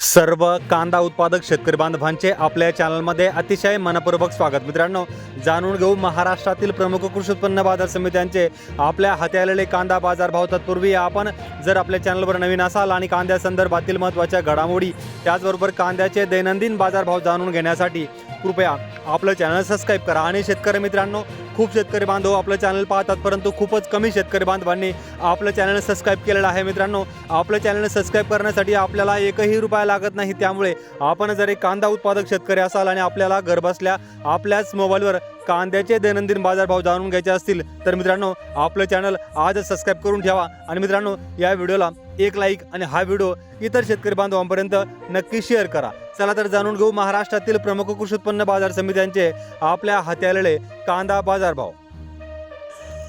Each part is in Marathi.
सर्व कांदा उत्पादक शेतकरी बांधवांचे आपल्या चॅनलमध्ये अतिशय मनपूर्वक स्वागत मित्रांनो. जाणून घेऊ महाराष्ट्रातील प्रमुख कृषी उत्पन्न बाजार समित्यांचे आपल्या हाती आलेले कांदा बाजार भाव तत्पूर्वी आपण जर आपल्या चॅनलवर नवीन असाल आणि कांद्या संदर्भातील महत्त्वाच्या घडामोडी त्याचबरोबर कांद्याचे दैनंदिन बाजारभाव जाणून घेण्यासाठी कृपया आपलं चॅनल सबस्क्राईब करा. आणि शेतकरी मित्रांनो खूप शेतकरी बांधव आपलं चॅनल पाहतात परंतु खूपच कमी शेतकरी बांधवांनी आपलं चॅनल सबस्क्राईब केलेलं आहे. मित्रांनो आपलं चॅनल सबस्क्राईब करण्यासाठी आपल्याला एकही रुपया लागत नाही. त्यामुळे आपण जर एक कांदा उत्पादक शेतकरी असाल आणि आपल्याला घरबसल्या आपल्याच मोबाईलवर कांद्याचे दैनंदिन बाजारभाव जाणून घ्यायचे असतील तर मित्रांनो आपलं चॅनल आजच सबस्क्राईब करून ठेवा. आणि मित्रांनो या व्हिडिओला एक लाईक आणि हा व्हिडिओ इतर शेतकरी बांधवांपर्यंत नक्की शेअर करा. चला तर जाणून घेऊ महाराष्ट्रातील प्रमुख कृषी उत्पन्न बाजार समित्यांचे आपल्या हाती आलेले कांदा बाजारभाव.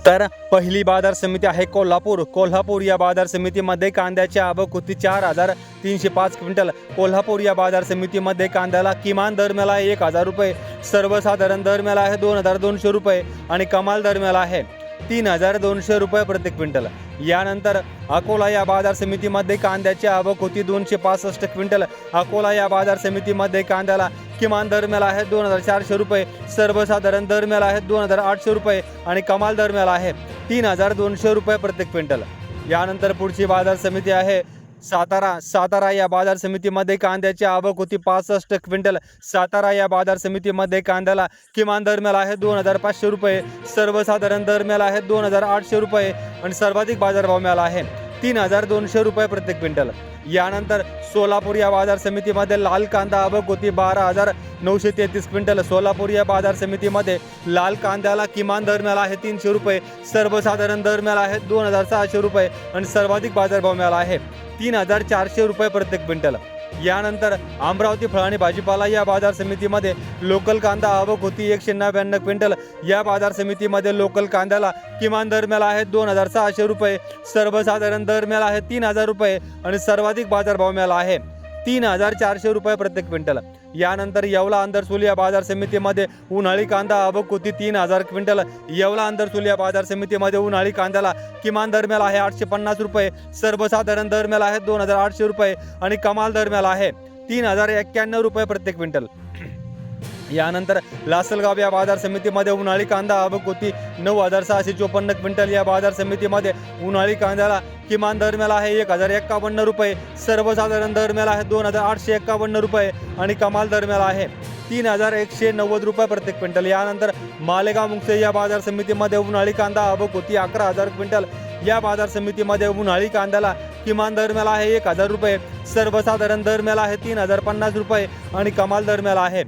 तर पहिली बाजार समिती आहे कोल्हापूर. कोल्हापूर या बाजार समितीमध्ये कांद्याची आवक होती चार हजार तीनशे पाच क्विंटल. कोल्हापूर या बाजार समितीमध्ये कांद्याला किमान दर मिळाला आहे एक हजार रुपये. सर्वसाधारण दर मिळाला आहे दोन हजार दोनशे रुपये आणि कमाल दर मिळाला आहे. तीन हजार दोनशे रुपये प्रति क्विंटल. यानंतर अकोला या बाजार समितीमध्ये कांद्याची आवक होती दोनशे पासष्ट क्विंटल. अकोला या बाजार समितीमध्ये कांद्याला किमान दर मिळाला आहे दोन हजार चारशे रुपये सर्वसाधारण दर मिळाला आहे दोन हजार आठशे रुपये आणि कमाल दर मिळाला आहे तीन हजार दोनशे रुपये प्रति क्विंटल. यानंतर पुढची बाजार समिती आहे सातारा सातारा या बाजार समितीमध्ये कांद्याची आवक होती. पासष्ट क्विंटल. सातारा या बाजार समितीमध्ये कांद्याला किमान दर मिळाला आहे दोन हजार पाचशे रुपये. सर्वसाधारण दर मिळाला आहे दोन हजार आठशे रुपये. आणि सर्वाधिक बाजारभाव मिळाला आहे. तीन हजार दोनशे रुपये प्रत्येक क्विंटल. यानंतर सोलापूर या बाजार समितीमध्ये लाल कांदा आवक होती बारा हजार नऊशे तेहतीस क्विंटल. सोलापूर या बाजार समितीमध्ये लाल कांद्याला किमान दर मिळाला आहे तीनशे रुपये सर्वसाधारण दर मिळाला आहे दोन हजार सहाशे रुपये आणि सर्वाधिक बाजारभाव मिळाला आहे तीन हजार चारशे रुपये प्रत्येक क्विंटल. यानंतर अमरावती फळ आणि भाजीपाला या बाजार समितीमध्ये लोकल कांदा आवक होती. एकशे नव्याण्णव क्विंटल या बाजार समितीमध्ये लोकल कांद्याला किमान दर मिळाला आहे दोन हजार सहाशे रुपये. सर्वसाधारण दर मिळाला आहे तीन हजार रुपये आणि सर्वाधिक बाजारभाव मिळाला आहे. तीन हजार चारशे रुपये प्रत्येक क्विंटल. यानंतर येवला अंदरसूल या बाजार समितीमध्ये उन्हाळी कांदा आवक होती तीन हजार क्विंटल. येवला अंदरसूल या बाजार समितीमध्ये उन्हाळी कांद्याला किमान दरम्याल आहे आठशे पन्नास रुपये सर्वसाधारण दरम्याल आहे दोन हजार आठशे रुपये आणि कमाल दरम्याल आहे तीन हजार एक्क्याण्णव रुपये प्रत्येक क्विंटल. यानंतर लासलगाव या बाजार समितीमध्ये उन्हाळी कांदा आवक होती. नऊ हजार सहाशे चोपन्न क्विंटल या बाजार समितीमध्ये उन्हाळी कांद्याला किमान दर मिळाला आहे एक हजार एक्कावन्न रुपये. सर्वसाधारण दर मिळाला आहे दोन हजार आठशे एक्कावन्न रुपये आणि कमाल दर मिळाला आहे. तीन हजार एकशे नव्वद रुपये प्रत्येक क्विंटल. यानंतर मालेगाव मुंगसे या बाजार समितीमध्ये उन्हाळी कांदा आवक होती अकरा हजार क्विंटल. या बाजार समितीमध्ये उन्हाळी कांद्याला किमान दर मिळाला आहे एक हजार रुपये. सर्वसाधारण दर मिळाला आहे तीन हजार पन्नास रुपये आणि कमाल दर मिळाला आहे.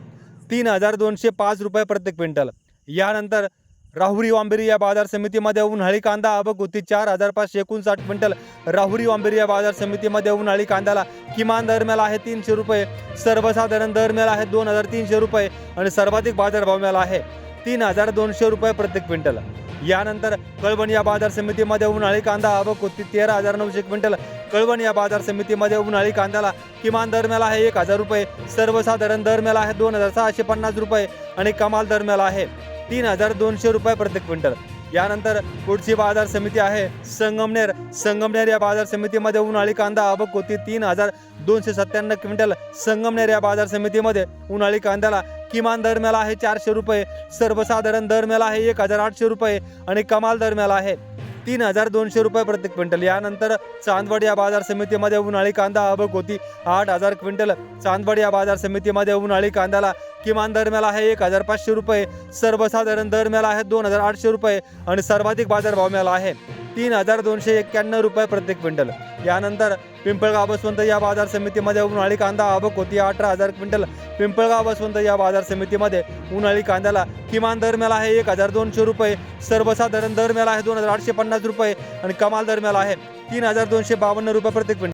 तीन हजार दोनशे पाच रुपये प्रत्येक क्विंटल. यानंतर राहुरी वांबेरी या बाजार समितीमध्ये उन्हाळी कांदा आवक होती चार हजार पाचशे एकोणसाठ क्विंटल. राहुरी वांबेरी या बाजार समितीमध्ये उन्हाळी कांद्याला किमान दर मिळाला आहे तीनशे रुपये. सर्वसाधारण दर मिळाला आहे दोन हजार तीनशे रुपये आणि सर्वाधिक बाजारभाव मिळाला आहे तीन हजार दोनशे रुपये प्रत्येक क्विंटल. यानंतर कळवण या बाजार समितीमध्ये उन्हाळी कांदा आवक होती तेरा हजार नऊशे क्विंटल. कळवण या बाजार समितीमध्ये उन्हाळी कांद्याला किमान दरम्याला आहे एक हजार रुपये सर्वसाधारण दरम्याला आहे दोन हजार सहाशे पन्नास रुपये आणि कमाल दरम्याला आहे तीन हजार दोनशे रुपये प्रत्येक क्विंटल. यानंतर पुढची बाजार समिती आहे संगमनेर. संगमनेर या बाजार समितीमध्ये उन्हाळी कांदा आवक होती तीन हजार दोनशे सत्त्याण्णव क्विंटल. संगमनेर या बाजार समितीमध्ये उन्हाळी कांद्याला किमान दरम्याला आहे चारशे रुपये सर्वसाधारण दरम्याला आहे एक हजार आठशे रुपये आणि कमाल दरम्याला आहे. तीन हजार दोनशे रुपये प्रत्येक क्विंटल. यानंतर चांदवड या बाजार समितीमध्ये उन्हाळी कांदा आवक होती. आठ हजार क्विंटल चांदवड या बाजार समितीमध्ये उन्हाळी कांद्याला किमान दर आहे एक हजार पाचशे रुपये. सर्वसाधारण दर आहे दोन हजार आठशे रुपये आणि सर्वाधिक बाजारभाव मिळाला आहे तीन हजार दोनशे एक्क्याण्णव रुपये प्रत्येक क्विंटल. यानंतर पिंपळगाव बसवंत या बाजार समितीमध्ये उन्हाळी कांदा आवक होती अठरा हजार क्विंटल. पिंपळगाव बसवंत या बाजार समितीमध्ये उन्हाळी कांद्याला किमान दर आहे एक हजार दोनशे रुपये. सर्वसाधारण दर आहे दोन हजार आठशे पन्नास रुपये आणि कमाल दर आहे तीन हजार दोनशे बावन्न रुपये प्रत्येक क्विंटल.